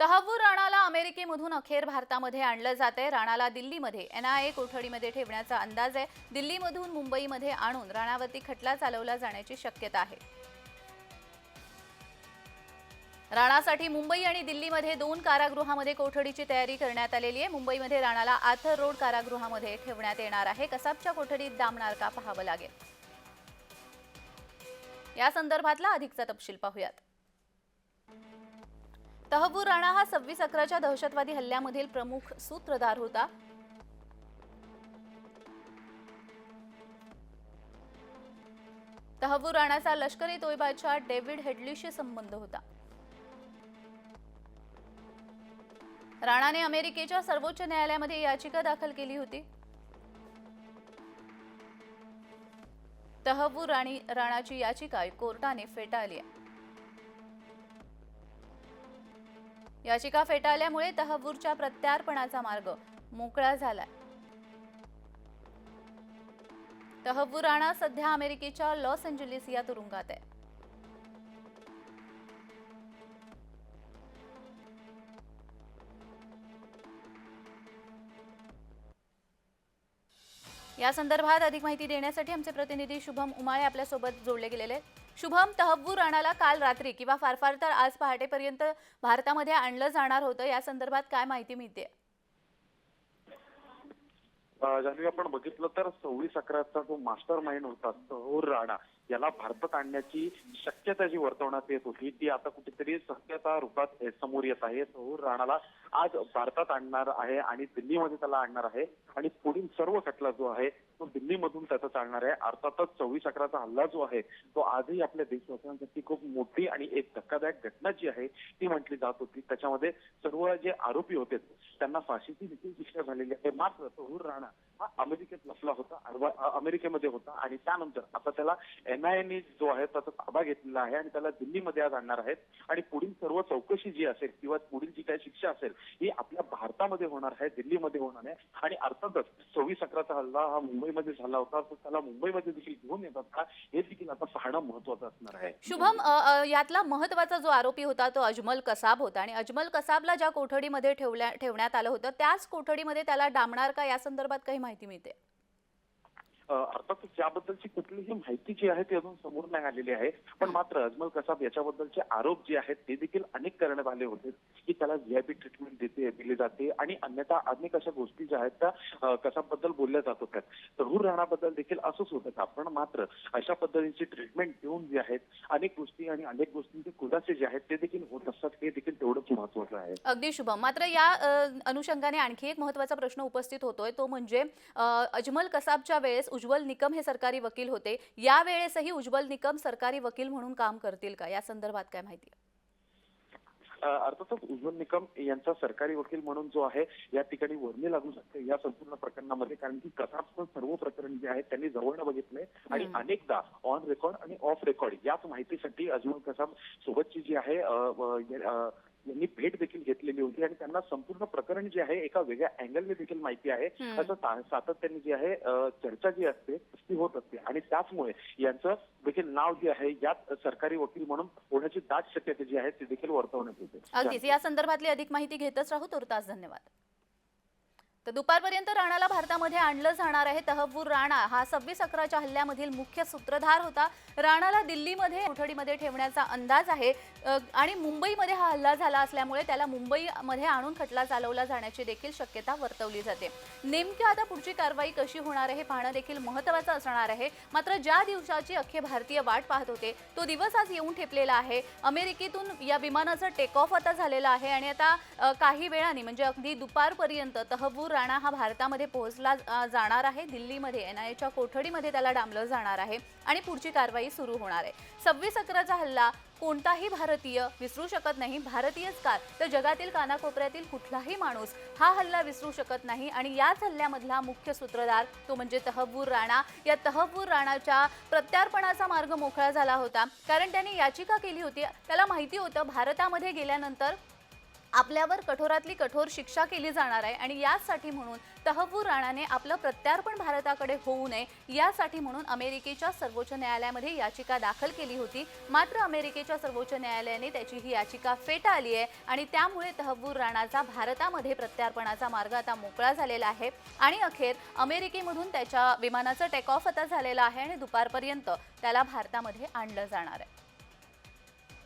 तहवूर राणाला अमेरिकेमधून अखेर भारतामध्ये आणलं जाते राणाला दिल्लीमध्ये एनआयए कोठडीमध्ये ठेवण्याचा अंदाज आहे. दिल्लीमधून मुंबईमध्ये आणून राणावरती खटला चालवला जाण्याची शक्यता आहे. राणासाठी मुंबई आणि दिल्लीमध्ये दोन कारागृहामध्ये कोठडीची तयारी करण्यात आलेली आहे. मुंबईमध्ये राणाला आथर रोड कारागृहामध्ये ठेवण्यात येणार आहे. कसाबच्या कोठडीत दामणार का पाहावं लागेल? या संदर्भातला अधिकचा तपशील पाहूयात. तहबूर राणा हा सव्वीस अकराच्या दहशतवादी हल्ल्यामधील प्रमुख सूत्रधार होता. तहबूर राणाचा लष्करी तोयबाच्या डेव्हिड हेडलीशी संबंध होता. राणाने अमेरिकेच्या सर्वोच्च न्यायालयामध्ये याचिका दाखल केली होती. तहबूर राणी राणाची याचिका कोर्टाने फेटाळली आहे. याचिका फेटाळल्यामुळे तहवूरच्या प्रत्यार्पणाचा मार्ग मोकळा झालाय तहवूर राणा सध्या अमेरिकेच्या लॉस एंजलिस या तुरुंगात आहे या संदर्भात अधिक माहिती देण्यासाठी आमचे प्रतिनिधी शुभम उमाळे आपल्यासोबत जोडले गेलेले आहेत. शुभम तहव्वूर राणाला काल रात्री किंवा फार फार तर आज पहाटेपर्यंत भारतामध्ये आणलं जाणार होतं या संदर्भात काय माहिती मिळते ज्याने आपण बघितलं तर सव्वीस अकराचा जो मास्टर माइंड होता सौर राणा याला भारतात आणण्याची शक्यता जी वर्तवण्यात येत होती ती आता कुठेतरी सत्यता रूपात समोर येत आहे. सौर राणाला आज भारतात आणणार आहे आणि दिल्लीमध्ये त्याला आणणार आहे. आणि पुढील सर्व खटला जो आहे तो दिल्लीमधून त्याचा चालणार आहे. अर्थातच सव्वीस अकराचा हल्ला जो आहे तो आजही आपल्या देशवासियांसाठी खूप मोठी आणि एक धक्कादायक घटना जी आहे ती म्हटली जात होती. त्याच्यामध्ये सर्व जे आरोपी होते त्यांना फाशीची देखील शिक्षा झालेली आहे. मात्र सौर राणा हा अमेरिकेत लपला होता अमेरिकेमध्ये होता. आणि त्यानंतर आता त्याला एनआयएने जो आहे त्याचा ताबा घेतलेला आहे आणि त्याला दिल्लीमध्ये आज आणणार आहेत. आणि पुढील सर्व चौकशी जी असेल किंवा पुढील जी काही शिक्षा असेल ही आपल्या भारतामध्ये होणार आहे दिल्लीमध्ये होणार आहे. आणि अर्थातच सव्वीस अकराचा हल्ला हा मुंबईमध्ये झाला होता तर त्याला मुंबईमध्ये देखील घेऊन येतात का? हे देखील आता पाहणं महत्वाचं असणार आहे. शुभम यातला महत्त्वाचा जो आरोपी होता तो अजमल कसाब होता. आणि अजमल कसाबला ज्या कोठडीमध्ये ठेवल्या ठेवण्यात आलं होतं त्याच कोठडीमध्ये त्याला डांबणार का? या संदर्भात काही माहिती मिळते. अर्थातच याबद्दलची कुठलीही माहिती जी आहे ती अजून समोर नाही आलेली आहे. पण मात्र अजमल कसाब याच्याबद्दलचे आरोप जे आहेत ते देखील अनेक करण्यात आले होते की त्याला व्हीआयपी ट्रीटमेंट देते दिली जाते आणि अन्यथा अनेक अशा गोष्टी ज्या आहेत त्या कसाबद्दल बोलल्या जात होत्या. तरुण राहण्याबद्दल देखील असंच होतं का? पण मात्र अशा पद्धतीची ट्रीटमेंट देऊन जे आहेत अनेक गोष्टी आणि अनेक गोष्टींचे खुलासे जे आहेत ते देखील होत असतात हे देखील तेवढंच महत्वाचं आहे. अगदी शुभम मात्र या अनुषंगाने आणखी एक महत्त्वाचा प्रश्न उपस्थित होतोय. तो म्हणजे अजमल कसाबच्या वेळेस उज्ज्वल निकम हे सरकारी वकील होते. या वेळेसही उज्ज्वल निकम सरकारी वकील म्हणून काम करतील का? या संदर्भात काय माहिती अ, अर्थातच उज्ज्वल निकम यांचा सरकारी वकील म्हणून जो आहे या ठिकाणी वर्णी लागू शकते. या संपूर्ण प्रकरणामध्ये कारण की कसाबचं सर्व प्रकरण जे आहे त्यांनी जवळनं बघितलंय आणि. अनेकदा ऑन रेकॉर्ड आणि ऑफ रेकॉर्ड याच माहितीसाठी अजमल कसाब सोबतची जी आहे यांनी भेट देखील घेतलेली होती आणि त्यांना संपूर्ण प्रकरण जे आहे एका वेगळ्या अँगलने देखील माहिती आहे. असं सातत्याने जी आहे चर्चा जी असते ती होत असते. आणि त्याचमुळे यांचं देखील नाव जे आहे यात सरकारी वकील म्हणून होण्याची दाट शक्यता जी आहे ती देखील वर्तवण्यात येते. अगदीच. या संदर्भातली अधिक माहिती घेतच राहू. तुर्तास धन्यवाद. तर दुपारपर्यंत राणाला भारतामध्ये आणलं जाणार आहे तहव्वूर राणा. हा सव्वीस अकराच्या हल्ल्यामधील मुख्य सूत्रधार होता. राणाला दिल्लीमध्ये कोठडीमध्ये ठेवण्याचा अंदाज आहे. आणि मुंबईमध्ये हा हल्ला झाला असल्यामुळे त्याला मुंबईमध्ये आणून खटला चालवला जाण्याची देखील शक्यता वर्तवली जाते. नेमकी आता पुढची कारवाई कशी होणार आहे हे पाहणं देखील महत्त्वाचं असणार आहे. मात्र ज्या दिवसाची अख्खे भारतीय वाट पाहत होते तो दिवस आज येऊन ठेपलेला आहे. अमेरिकेतून या विमानाचं टेक ऑफ आता झालेलं आहे. आणि आता काही वेळाने म्हणजे अगदी दुपारपर्यंत तहव्वूर राणा हा भारतामध्ये पोहोचला जाणार आहे. दिल्लीमध्ये एनआयएच्या कोठडीमध्ये त्याला डांबलं जाणार आहे आणि पुढची कारवाई सुरू होणार आहे. सव्वीस अकराचा हल्ला कोणताही भारतीय विसरू शकत नाही. भारतीयच का तर जगातील कानाकोपऱ्यातील कुठलाही माणूस हा हल्ला विसरू शकत नाही. आणि याच हल्ल्यामधला मुख्य सूत्रधार तो म्हणजे तहबूर राणा. या तहबूर राणाच्या प्रत्यार्पणाचा मार्ग मोकळा झाला होता. कारण त्याने याचिका केली होती. त्याला माहिती होतं भारतामध्ये गेल्यानंतर आपल्यावर कठोरातली कठोर शिक्षा केली जाणार आहे आणि यासाठी म्हणून तहबूर राणाने आपलं प्रत्यार्पण भारताकडे होऊ नये यासाठी म्हणून अमेरिकेच्या सर्वोच्च न्यायालयामध्ये याचिका दाखल केली होती. मात्र अमेरिकेच्या सर्वोच्च न्यायालयाने त्याची ही याचिका फेटाळली आहे आणि त्यामुळे तहव्वूर राणाचा भारतामध्ये प्रत्यार्पणाचा मार्ग आता मोकळा झालेला आहे. आणि अखेर अमेरिकेमधून त्याच्या विमानाचं टेक ऑफ आता झालेलं आहे आणि दुपारपर्यंत त्याला भारतामध्ये आणलं जाणार आहे.